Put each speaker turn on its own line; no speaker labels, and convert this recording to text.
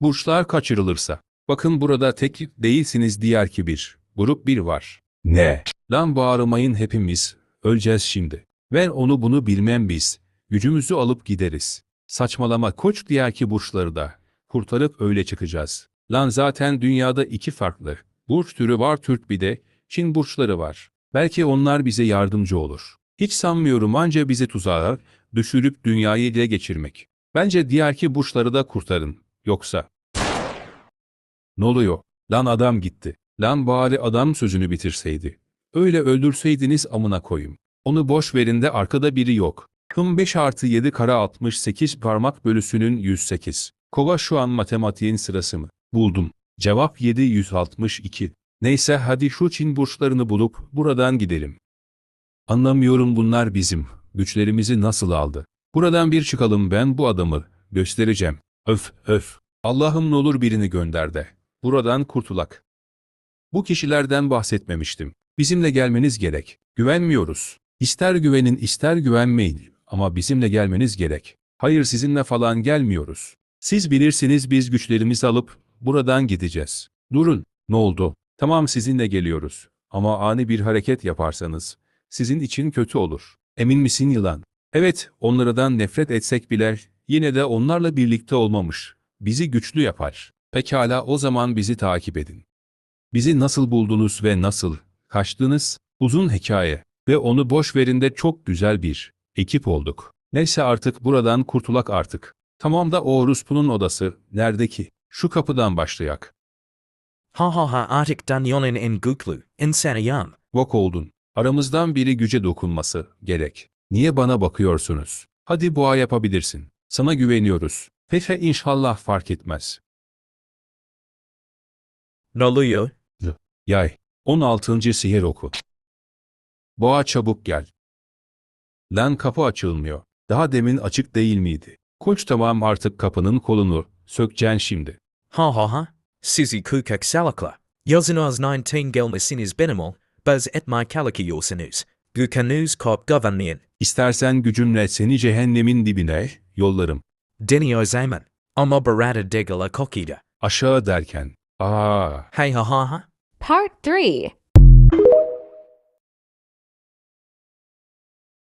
Burçlar kaçırılırsa. Bakın burada tek değilsiniz diğer kibir. Grup bir var. Ne? Lan bağırmayın hepimiz. Öleceğiz şimdi. Ver onu bunu bilmem biz. Gücümüzü alıp gideriz. Saçmalama koç diğer ki burçları da. Kurtarıp öyle çıkacağız. Lan zaten dünyada iki farklı. Burç türü var Türk bir de Çin burçları var. Belki onlar bize yardımcı olur. Hiç sanmıyorum anca bizi tuzağa düşürüp dünyayı ele geçirmek. Bence diğer ki burçları da kurtarın. Yoksa... Ne oluyor? Lan adam gitti. Lan bari adam sözünü bitirseydi. Öyle öldürseydiniz amına koyayım. Onu boş verin de arkada biri yok. Kım 5 artı 7 kara 68 parmak bölüsünün 108. Kova şu an matematiğin sırası mı? Buldum. Cevap 762. Neyse hadi şu Çin burçlarını bulup buradan gidelim. Anlamıyorum bunlar bizim. Güçlerimizi nasıl aldı? Buradan bir çıkalım ben bu adamı. Göstereceğim. Öf öf. Allah'ım ne olur birini gönder de. Buradan kurtulak. Bu kişilerden bahsetmemiştim. Bizimle gelmeniz gerek. Güvenmiyoruz. İster güvenin ister güvenmeyin. Ama bizimle gelmeniz gerek. Hayır sizinle falan gelmiyoruz. Siz bilirsiniz biz güçlerimizi alıp buradan gideceğiz. Durun. Ne oldu? Tamam sizinle geliyoruz. Ama ani bir hareket yaparsanız sizin için kötü olur. Emin misin yılan? Evet, onlardan nefret etsek bile yine de onlarla birlikte olmamış. Bizi güçlü yapar. Pekala o zaman bizi takip edin. Bizi nasıl buldunuz ve nasıl kaçtınız? Uzun hikaye ve onu boş verin de çok güzel bir ekip olduk. Neyse artık buradan kurtulak artık. Tamam da o orospunun odası nerede ki? Şu kapıdan başlayak.
Ha ha ha artık danyonin en guklu, insanıyam.
Vok oldun. Aramızdan biri güce dokunması gerek. Niye bana bakıyorsunuz? Hadi boğa yapabilirsin. Sana güveniyoruz. Fefe inşallah fark etmez.
Noluyo,
Yay. 16. sihir oku. Boğa çabuk gel. Lan kapı açılmıyor. Daha demin açık değil miydi? Koç tamam artık kapının kolunu sökeceksin şimdi.
ha ha ha, sizi kukak salakla. Yazınız 19 gelmesiniz benimol, baz etmay kalakiyorsunuz. Gukanuz kop governmeyin.
İstersen gücümle seni cehennemin dibine yollarım.
Denio zaman. Ama barada degala kokida.
Aşağı derken. Aa.
Hey ha ha ha.
Part 3